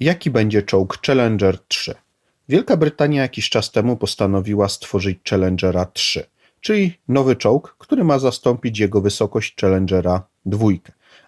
Jaki będzie czołg Challenger 3? Wielka Brytania jakiś czas temu postanowiła stworzyć Challengera 3, czyli nowy czołg, który ma zastąpić jego wysokość Challengera 2.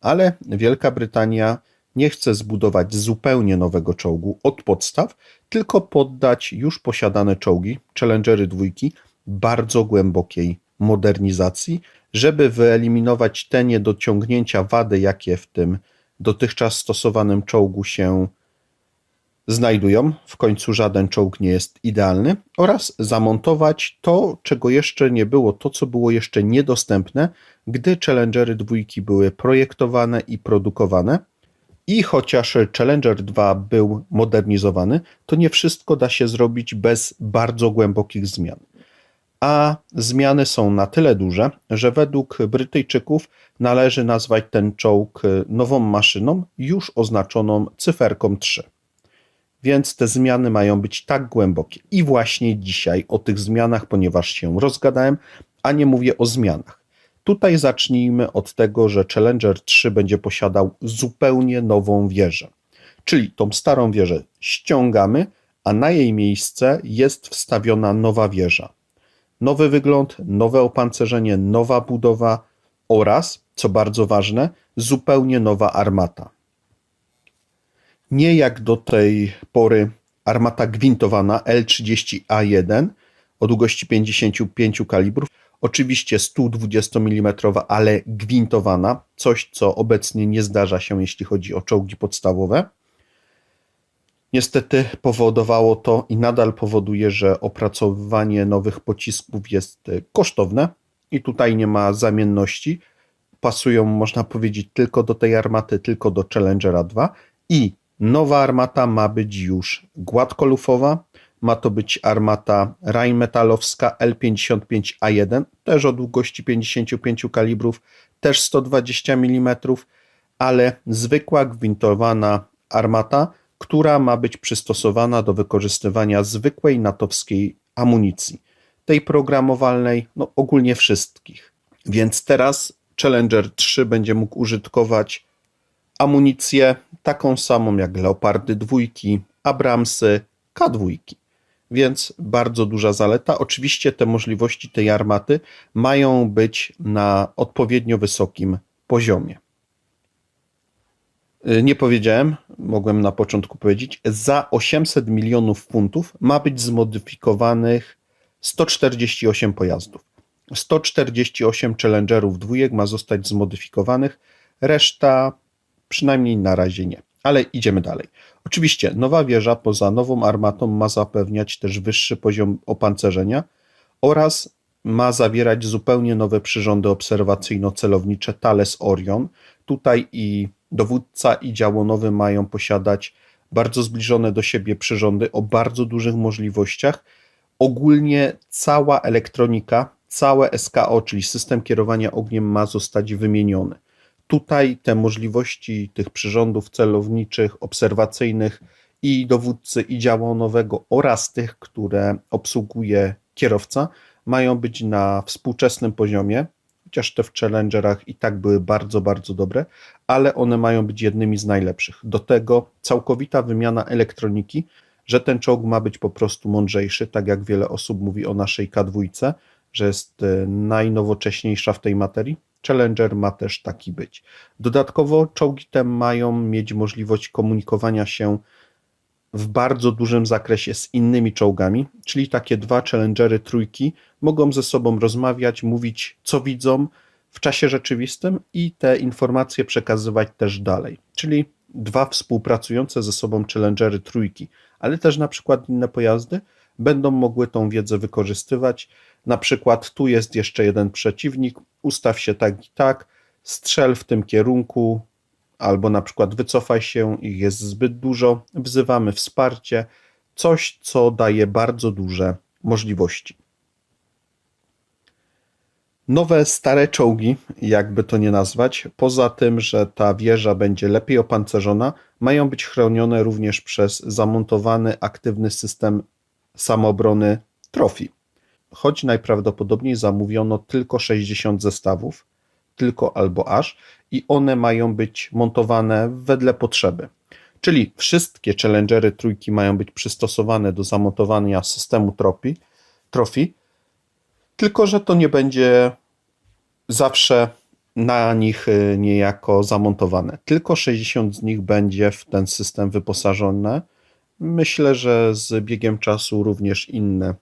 Ale Wielka Brytania nie chce zbudować zupełnie nowego czołgu od podstaw, tylko poddać już posiadane czołgi, Challengery 2, bardzo głębokiej modernizacji, żeby wyeliminować te niedociągnięcia, wady, jakie w tym dotychczas stosowanym czołgu się znajdują. W końcu żaden czołg nie jest idealny, oraz zamontować to, czego jeszcze nie było, to co było jeszcze niedostępne, gdy Challengery 2 były projektowane i produkowane. I chociaż Challenger 2 był modernizowany, to nie wszystko da się zrobić bez bardzo głębokich zmian. A zmiany są na tyle duże, że według Brytyjczyków należy nazwać ten czołg nową maszyną, już oznaczoną cyferką 3. Więc te zmiany mają być tak głębokie. I właśnie dzisiaj o tych zmianach, ponieważ się rozgadałem, a nie mówię o zmianach. Tutaj zacznijmy od tego, że Challenger 3 będzie posiadał zupełnie nową wieżę. Czyli tą starą wieżę ściągamy, a na jej miejsce jest wstawiona nowa wieża. Nowy wygląd, nowe opancerzenie, nowa budowa oraz, co bardzo ważne, zupełnie nowa armata. Nie jak do tej pory armata gwintowana L30A1 o długości 55 kalibrów, oczywiście 120 mm, ale gwintowana, coś co obecnie nie zdarza się, jeśli chodzi o czołgi podstawowe. Niestety powodowało to i nadal powoduje, że opracowywanie nowych pocisków jest kosztowne i tutaj nie ma zamienności. Pasują, można powiedzieć, tylko do tej armaty, tylko do Challengera 2 i Nowa armata ma być już gładkolufowa. Ma to być armata Rheinmetallowska L55A1, też o długości 55 kalibrów, też 120 mm, ale zwykła gwintowana armata, która ma być przystosowana do wykorzystywania zwykłej natowskiej amunicji, tej programowalnej, no ogólnie wszystkich. Więc teraz Challenger 3 będzie mógł użytkować amunicję taką samą jak Leopardy dwójki, Abramsy, K2. Więc bardzo duża zaleta. Oczywiście te możliwości tej armaty mają być na odpowiednio wysokim poziomie. Y, nie powiedziałem, mogłem na początku powiedzieć, za 800 milionów funtów ma być zmodyfikowanych 148 pojazdów. 148 Challengerów dwójek ma zostać zmodyfikowanych, reszta Przynajmniej na razie nie. Ale idziemy dalej. Oczywiście nowa wieża poza nową armatą ma zapewniać też wyższy poziom opancerzenia oraz ma zawierać zupełnie nowe przyrządy obserwacyjno-celownicze Thales Orion. Tutaj i dowódca i działonowy mają posiadać bardzo zbliżone do siebie przyrządy o bardzo dużych możliwościach. Ogólnie cała elektronika, całe SKO, czyli system kierowania ogniem ma zostać wymieniony. Tutaj te możliwości tych przyrządów celowniczych, obserwacyjnych i dowódcy i działonowego oraz tych, które obsługuje kierowca, mają być na współczesnym poziomie, chociaż te w Challengerach i tak były bardzo, bardzo dobre, ale one mają być jednymi z najlepszych. Do tego całkowita wymiana elektroniki, że ten czołg ma być po prostu mądrzejszy, tak jak wiele osób mówi o naszej K2, że jest e, najnowocześniejsza w tej materii Challenger ma też taki być. Dodatkowo czołgi te mają mieć możliwość komunikowania się w bardzo dużym zakresie z innymi czołgami, czyli takie dwa Challengery trójki mogą ze sobą rozmawiać, mówić co widzą w czasie rzeczywistym i te informacje przekazywać też dalej. Czyli dwa współpracujące ze sobą Challengery trójki, ale też na przykład inne pojazdy będą mogły tą wiedzę wykorzystywać. Na przykład tu jest jeszcze jeden przeciwnik, ustaw się tak i tak, strzel w tym kierunku, albo na przykład wycofaj się, ich jest zbyt dużo, wzywamy wsparcie, coś, co daje bardzo duże możliwości. Nowe, stare czołgi, jakby to nie nazwać, poza tym, że ta wieża będzie lepiej opancerzona, mają być chronione również przez zamontowany aktywny system samoobrony Trofi. Choć najprawdopodobniej zamówiono tylko 60 zestawów, tylko albo aż, i one mają być montowane wedle potrzeby. Czyli wszystkie Challengery trójki mają być przystosowane do zamontowania systemu tropi, trofi, tylko że to nie będzie zawsze na nich y, niejako zamontowane. Tylko 60 z nich będzie w ten system wyposażone. Myślę, że z biegiem czasu również inne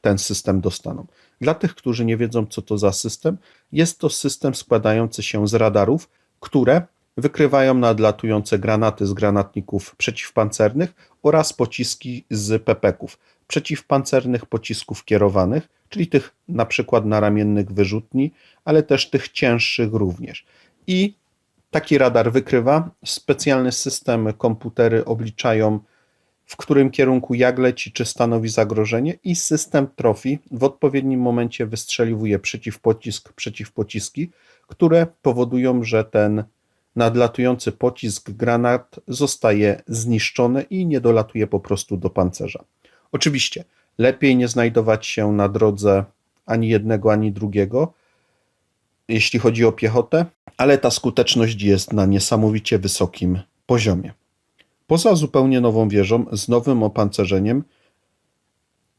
ten system dostaną. Dla tych, którzy nie wiedzą, co to za system, jest to system składający się z radarów, które wykrywają nadlatujące granaty z granatników przeciwpancernych oraz pociski z pepeków, przeciwpancernych pocisków kierowanych, czyli tych na przykład naramiennych wyrzutni, ale też tych cięższych również. I taki radar wykrywa, specjalny system, komputery obliczają w którym kierunku jak leci, czy stanowi zagrożenie i system trofi w odpowiednim momencie wystrzeliwuje przeciwpocisk, przeciwpociski, które powodują, że ten nadlatujący pocisk, granat zostaje zniszczony i nie dolatuje po prostu do pancerza. Oczywiście lepiej nie znajdować się na drodze ani jednego, ani drugiego, jeśli chodzi o piechotę, ale ta skuteczność jest na niesamowicie wysokim poziomie. Poza zupełnie nową wieżą z nowym opancerzeniem,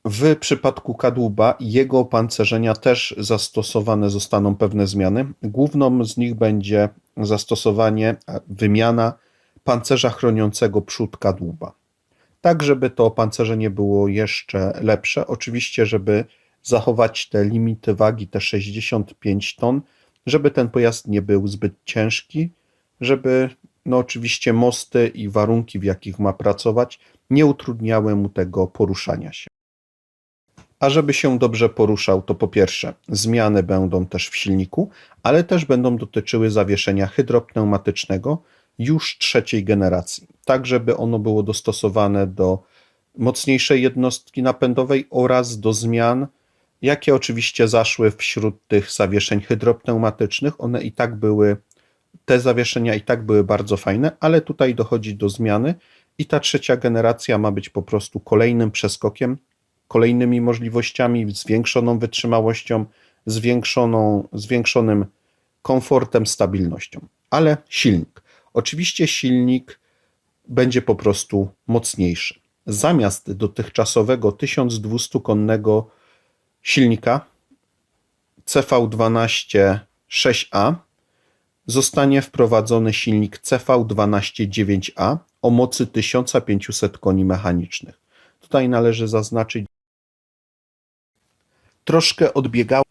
w przypadku kadłuba i jego opancerzenia też zastosowane zostaną pewne zmiany. Główną z nich będzie zastosowanie, wymiana pancerza chroniącego przód kadłuba. Tak, żeby to opancerzenie było jeszcze lepsze. Oczywiście, żeby zachować te limity wagi, te 65 ton, żeby ten pojazd nie był zbyt ciężki, żeby no oczywiście mosty i warunki, w jakich ma pracować, nie utrudniały mu tego poruszania się. A żeby się dobrze poruszał, to po pierwsze zmiany będą też w silniku, ale też będą dotyczyły zawieszenia hydropneumatycznego już trzeciej generacji, tak żeby ono było dostosowane do mocniejszej jednostki napędowej oraz do zmian, jakie oczywiście zaszły wśród tych zawieszeń hydropneumatycznych. One i tak były te zawieszenia i tak były bardzo fajne, ale tutaj dochodzi do zmiany i ta trzecia generacja ma być po prostu kolejnym przeskokiem, kolejnymi możliwościami, zwiększoną wytrzymałością, zwiększoną, zwiększonym komfortem, stabilnością. Ale silnik. Oczywiście silnik będzie po prostu mocniejszy. Zamiast dotychczasowego 1200-konnego silnika CV12 6A zostanie wprowadzony silnik CV12-9A o mocy 1500 koni mechanicznych. Tutaj należy zaznaczyć, troszkę odbiegał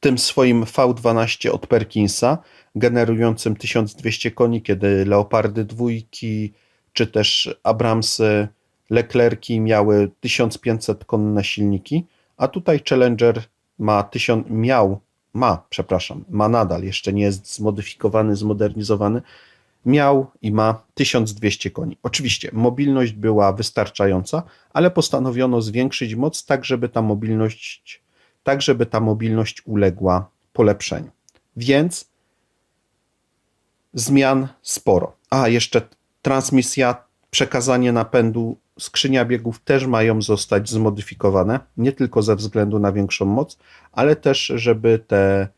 tym swoim V12 od Perkinsa, generującym 1200 koni, kiedy Leopardy dwójki, czy też Abramsy, Leclerki miały 1500 konne silniki, a tutaj Challenger ma 1000, miał ma, przepraszam, ma nadal, jeszcze nie jest zmodyfikowany, zmodernizowany, miał i ma 1200 koni. Oczywiście mobilność była wystarczająca, ale postanowiono zwiększyć moc tak, żeby ta mobilność, tak, żeby ta mobilność uległa polepszeniu. Więc zmian sporo. A, jeszcze transmisja, przekazanie napędu skrzynia biegów też mają zostać zmodyfikowane, nie tylko ze względu na większą moc, ale też, żeby te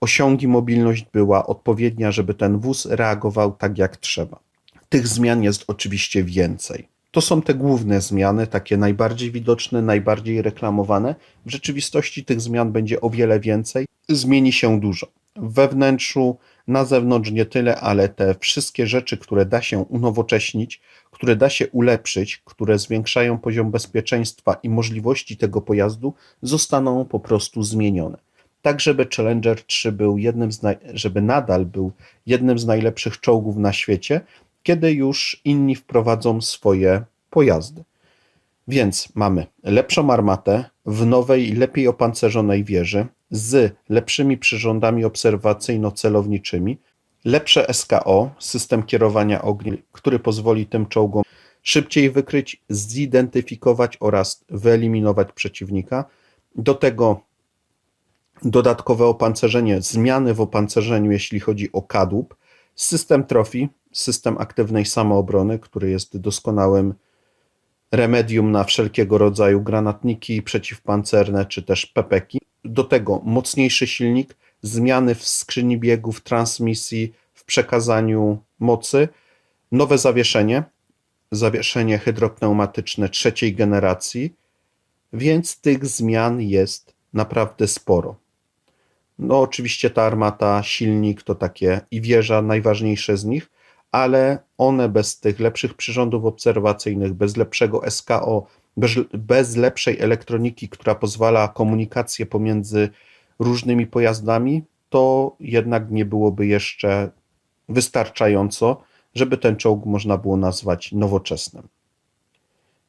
osiągi, mobilność była odpowiednia, żeby ten wóz reagował tak jak trzeba. Tych zmian jest oczywiście więcej. To są te główne zmiany, takie najbardziej widoczne, najbardziej reklamowane. W rzeczywistości tych zmian będzie o wiele więcej. Zmieni się dużo. We wnętrzu, na zewnątrz nie tyle, ale te wszystkie rzeczy, które da się unowocześnić, które da się ulepszyć, które zwiększają poziom bezpieczeństwa i możliwości tego pojazdu, zostaną po prostu zmienione. Tak, żeby Challenger 3 był jednym z, żeby nadal był jednym z najlepszych czołgów na świecie, kiedy już inni wprowadzą swoje pojazdy. Więc mamy lepszą armatę w nowej, lepiej opancerzonej wieży z lepszymi przyrządami obserwacyjno-celowniczymi, lepsze SKO, system kierowania ogniem, który pozwoli tym czołgom szybciej wykryć, zidentyfikować oraz wyeliminować przeciwnika. Do tego dodatkowe opancerzenie, zmiany w opancerzeniu, jeśli chodzi o kadłub, system trofi, system aktywnej samoobrony, który jest doskonałym remedium na wszelkiego rodzaju granatniki przeciwpancerne czy też pepeki. Do tego mocniejszy silnik, zmiany w skrzyni biegów, transmisji, w przekazaniu mocy, nowe zawieszenie, zawieszenie hydropneumatyczne trzeciej generacji, więc tych zmian jest naprawdę sporo. No, oczywiście ta armata, silnik to takie i wieża, najważniejsze z nich, ale one bez tych lepszych przyrządów obserwacyjnych, bez lepszego SKO, bez, bez lepszej elektroniki, która pozwala komunikację pomiędzy różnymi pojazdami, to jednak nie byłoby jeszcze wystarczająco, żeby ten czołg można było nazwać nowoczesnym.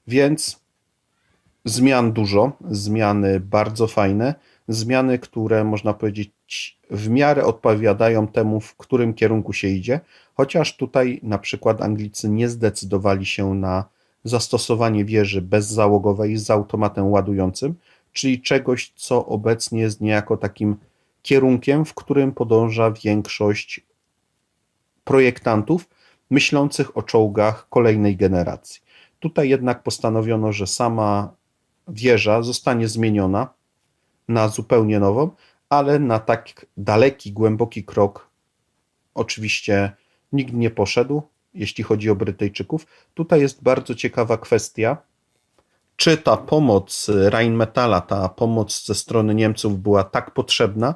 Więc zmian dużo, zmiany bardzo fajne, zmiany, które można powiedzieć w miarę odpowiadają temu, w którym kierunku się idzie, chociaż tutaj na przykład Anglicy nie zdecydowali się na zastosowanie wieży bezzałogowej z automatem ładującym, czyli czegoś, co obecnie jest niejako takim kierunkiem, w którym podąża większość projektantów myślących o czołgach kolejnej generacji. Tutaj jednak postanowiono, że sama wieża zostanie zmieniona na zupełnie nową, ale na tak daleki, głęboki krok oczywiście nikt nie poszedł, jeśli chodzi o Brytyjczyków. Tutaj jest bardzo ciekawa kwestia, czy ta pomoc Rheinmetalla, ta pomoc ze strony Niemców była tak potrzebna,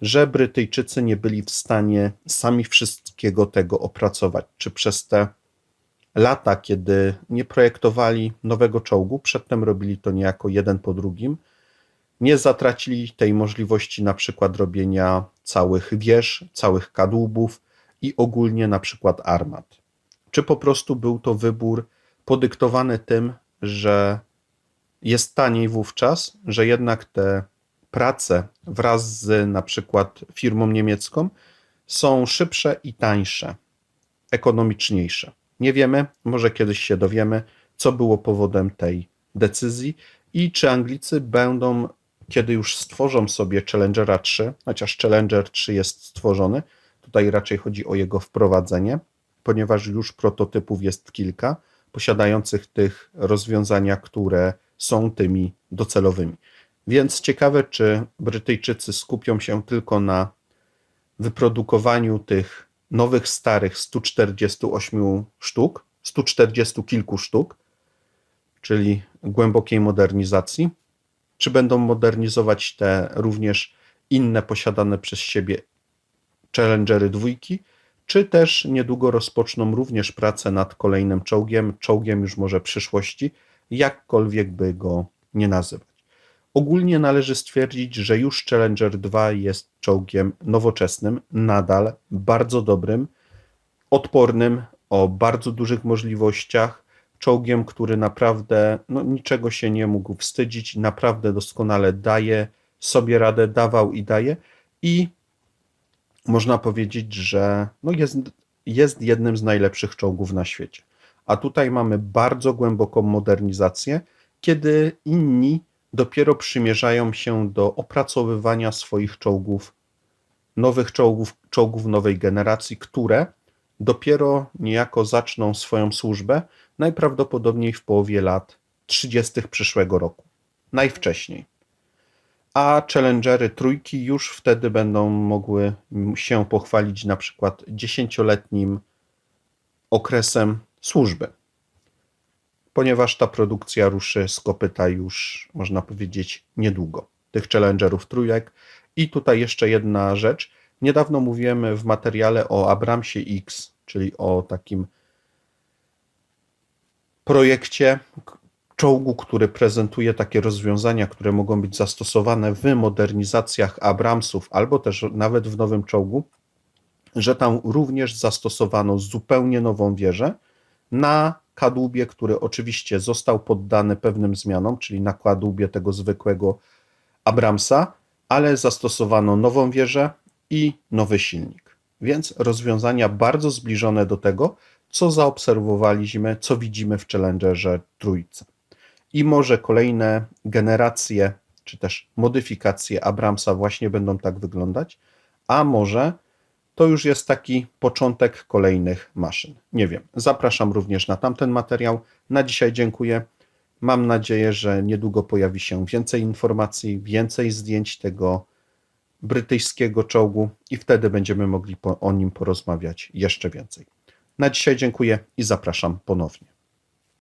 że Brytyjczycy nie byli w stanie sami wszystkiego tego opracować. Czy przez te lata, kiedy nie projektowali nowego czołgu, przedtem robili to niejako jeden po drugim, nie zatracili tej możliwości na przykład robienia całych wież, całych kadłubów i ogólnie na przykład armat. Czy po prostu był to wybór podyktowany tym, że jest taniej wówczas, że jednak te prace wraz z na przykład firmą niemiecką są szybsze i tańsze, ekonomiczniejsze. Nie wiemy, może kiedyś się dowiemy, co było powodem tej decyzji i czy Anglicy będą, kiedy już stworzą sobie Challengera 3, chociaż Challenger 3 jest stworzony, tutaj raczej chodzi o jego wprowadzenie, ponieważ już prototypów jest kilka posiadających tych rozwiązania, które są tymi docelowymi. Więc ciekawe, czy Brytyjczycy skupią się tylko na wyprodukowaniu tych nowych, starych 148 sztuk, 140 kilku sztuk, czyli głębokiej modernizacji, czy będą modernizować te również inne posiadane przez siebie Challengery dwójki, czy też niedługo rozpoczną również pracę nad kolejnym czołgiem, czołgiem już może przyszłości, jakkolwiek by go nie nazywać. Ogólnie należy stwierdzić, że już Challenger 2 jest czołgiem nowoczesnym, nadal bardzo dobrym, odpornym, o bardzo dużych możliwościach, czołgiem, który naprawdę no, niczego się nie mógł wstydzić, naprawdę doskonale daje sobie radę, dawał i daje i można powiedzieć, że no jest, jest jednym z najlepszych czołgów na świecie. A tutaj mamy bardzo głęboką modernizację, kiedy inni dopiero przymierzają się do opracowywania swoich czołgów, nowych czołgów, czołgów nowej generacji, które dopiero niejako zaczną swoją służbę najprawdopodobniej w połowie lat 30. przyszłego roku. Najwcześniej. A Challengery trójki już wtedy będą mogły się pochwalić na przykład dziesięcioletnim okresem służby ponieważ ta produkcja ruszy z kopyta już, można powiedzieć, niedługo. Tych Challengerów trójek. I tutaj jeszcze jedna rzecz. Niedawno mówiłem w materiale o Abramsie X, czyli o takim projekcie czołgu, który prezentuje takie rozwiązania, które mogą być zastosowane w modernizacjach Abramsów albo też nawet w nowym czołgu, że tam również zastosowano zupełnie nową wieżę na kadłubie, który oczywiście został poddany pewnym zmianom, czyli na kadłubie tego zwykłego Abramsa, ale zastosowano nową wieżę i nowy silnik. Więc rozwiązania bardzo zbliżone do tego, co zaobserwowaliśmy, co widzimy w Challengerze trójce. I może kolejne generacje, czy też modyfikacje Abramsa właśnie będą tak wyglądać, a może to już jest taki początek kolejnych maszyn. Nie wiem. Zapraszam również na tamten materiał. Na dzisiaj dziękuję. Mam nadzieję, że niedługo pojawi się więcej informacji, więcej zdjęć tego brytyjskiego czołgu i wtedy będziemy mogli po, o nim porozmawiać jeszcze więcej. Na dzisiaj dziękuję i zapraszam ponownie.